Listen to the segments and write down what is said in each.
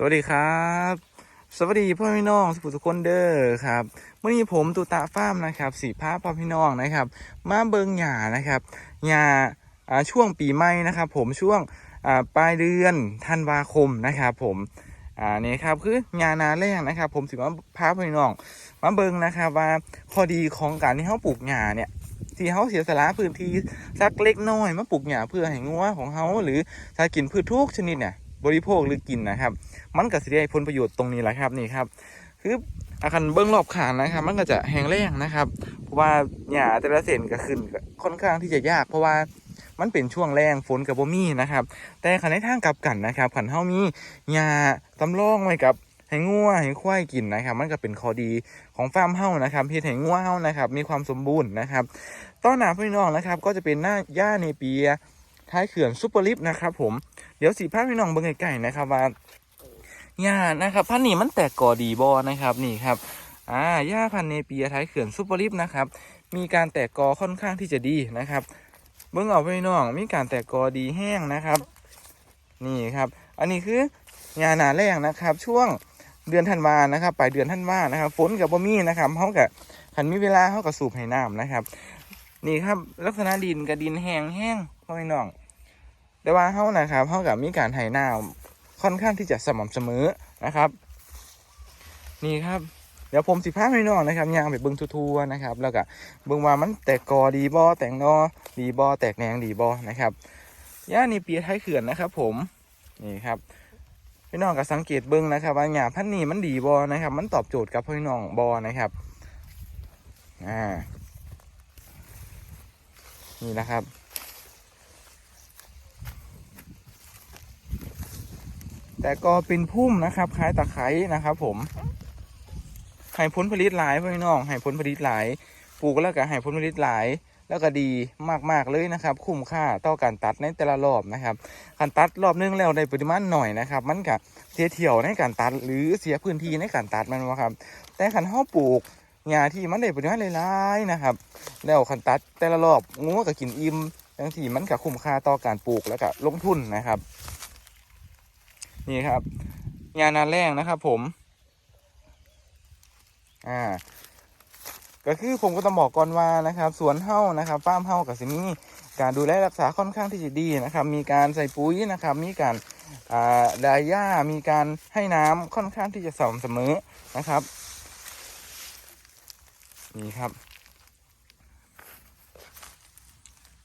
สวัสดีครับ สวัสดีพ่อพี่น้องสุขุทุกคนเด้อครับเมื่อนี้ผมตุตาฟ้ามนะครับสีผ้าพ่อพี่น้องนะครับ มาเบิงหญ้านะครับหญ้าช่วงปีใหม่นะครับ ผมช่วงปลายเดือนธันวาคมนะครับ ผมอ่านี่ครับคือหญ้านาแรงนะครับ ผมสิมาพาพ่อพี่น้องมาเบิงนะครับว่าข้อดีของการที่เขาปลูกหญ้าเนี่ยที่เขาเสียสละพื้นที่สักเล็กน้อยมาปลูกหญ้าเพื่อให้งัวของเขาหรือถ้ากินพืชทุกชนิดเนี่ย บริโภคหรือกินนะครับ มันก็สิได้ผลประโยชน์ตรงนี้แหละครับนี่ครับ คืออาคารเบื้องรอบขานนะครับ มันก็จะแห้งแล้งนะครับ เพราะว่าหญ้าแต่ละเส้นก็ขึ้นค่อนข้างที่จะยาก เพราะว่ามันเป็นช่วงแรงฝนกับบ่มีนะครับ แต่ขันในทางกลับกันนะครับขันเฮามีหญ้าตำรองไว้กับให้งัวให้ควายกินนะครับ มันก็เป็นข้อดีของฟาร์มเฮานะครับเฮ็ดให้งัวเฮานะครับ มีความสมบูรณ์นะครับต้นหนาพี่น้องนะครับ ก็จะเป็นหน้าหญ้าเนเปีย ท้ายเขื่อนซุปเปอร์ลิฟต์นะครับผมเดี๋ยวสีภาพพี่น้องเบิ่งใกล้ๆนะครับว่าหญ้านะครับพันนี้มันแตกกอดีบอนะครับนี่ครับอ่าหญ้าพันธุ์เนเปียท้ายเขื่อนซุปเปอร์ลิฟนะครับมีการแตกกอค่อนข้างที่จะดีนะครับ เบื้องเอาพี่น้องมีการแตกกอดีแห้งนะครับ นี่ครับ อันนี้คือหญ้าหนาแรงนะครับ ช่วงเดือนธันวานะครับปลายเดือนธันวานะครับฝนกับบ่มีนะครับเขากับขันมีเวลาเขากับสูบให้น้ำนะครับ นี่ครับลักษณะดินกับดินแห้งแห้ง พ่อพี่น้อง แต่ว่าเขานะครับเขากับมีการไถน้ำค่อนข้างที่จะสม่ำเสมอนะครับ นี่ครับเดี๋ยวผมสิพาให้น้องนะครับย่างไปเบิ้งทัวๆนะครับ แล้วก็เบิ้งว่ามันแตกกอดีบอแตกนอดีบอแตกแหนงดีบอนะครับย่านี่เปียท้ายเขื่อนนะครับ ผมนี่ครับพี่น้องก็สังเกตเบิ้งนะครับ ว่าหญ้าพันนี้มันดีบอนะครับ มันตอบโจทย์กับพี่น้องบอนะครับอ่านี่นะครับ แต่ก็เป็นพุ่มนะครับคล้ายตะไคร้นะครับ ผมให้ผลผลิตหลายพี่น้องให้ผลผลิตหลายปลูกแล้วก็ให้ผลผลิตหลาย แล้วก็ดีมากๆเลยนะครับ คุ้มค่าต่อการตัดในแต่ละรอบนะครับการตัดรอบนึงแล้วในปริมาณหน่อยนะครับ มันก็เสียเที่ยวในการตัดหรือเสียพื้นที่ในการตัดมันวะครับ แต่ขันห้าปลูกหญ้าที่มันได้ปริมาณหลายๆนะครับ แล้วขันตัดแต่ละรอบงูก็กินอิ่มบางที่มันก็คุ้มค่าต่อการปลูกแล้วก็ลงทุนนะครับ นี่ครับ งานนาแรงนะครับผม อ่า ก็คือผมก็ต้องบอกก่อนว่านะครับ สวนเฮ้านะครับฟาร์มเฮ้ากับสิมีการดูแลรักษาค่อนข้างที่จะดีนะครับ มีการใส่ปุ๋ยนะครับ มีการอ่าดายหญ้ามีการให้น้ำค่อนข้างที่จะสม่ำเสมอนะครับ นี่ครับ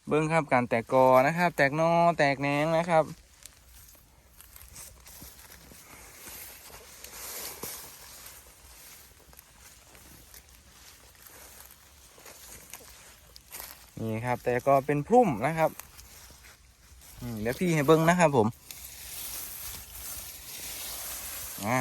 เบิ้งครับการแตกกอนะครับ แตกนอแตกแหนงนะครับ นี่ครับ แต่ก็เป็นพุ่มนะครับเดี๋ยวพี่ให้เบิ้งนะครับผมอ่า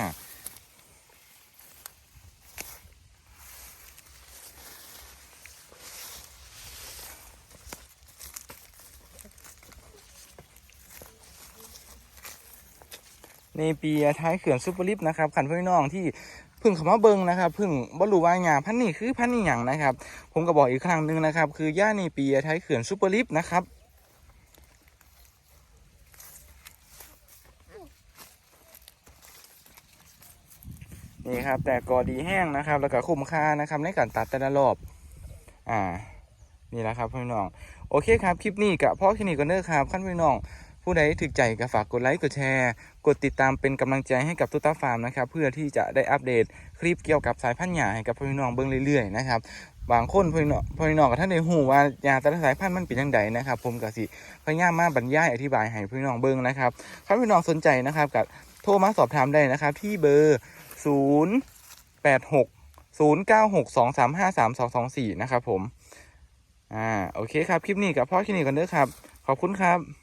ในปีท้ายเขื่อนซุปเปอร์ลิฟต์นะครับขันพี่น้องที่ พึ่งเขามาเบิงนะครับพึ่งบ่รู้ว่าหญ้าพันนี้คือพันนี้หยังนะครับ ผมก็บอกอีกครั้งหนึ่งนะครับ คือย่านีปีไทยเขื่อนซูเปอร์ลิฟต์นะครับนี่ครับแต่กอดีแห้งนะครับ แล้วก็คุ้มค่านะครับในการตัดแต่ละรอบอ่านี่แหละครับพี่น้อง โอเคครับ คลิปนี้กับพ่อคลินิกกันเนอร์ครับขั้นพี่น้อง ผู้ใดถึกใจก็ฝากกดไลค์กดแชร์ กดติดตามเป็นกำลังใจให้กับตุ๊ตาฟาร์มนะครับเพื่อที่จะได้อัปเดตคลิปเกี่ยวกับสายพันธุ์หญ้าให้กับพี่น้องเบิ่งเรื่อยๆนะครับบางคนพี่น้องพี่น้องกับท่านได้หูว่าหญ้าแต่ละสายพันธุ์มันเป็นยังไงนะครับ ผมก็สิพยายามมาบรรยายอธิบายให้พี่น้องเบิ่งนะครับถ้าพี่น้องสนใจนะครับกับโทรมาสอบถามได้นะครับที่เบอร์ 0 8 6 0 9 6 2 3 5 3 2 2 4 นะครับผม อ่า โอเคครับ คลิปนี้กับพ่อคลินิกกันเด้อครับ ขอบคุณครับ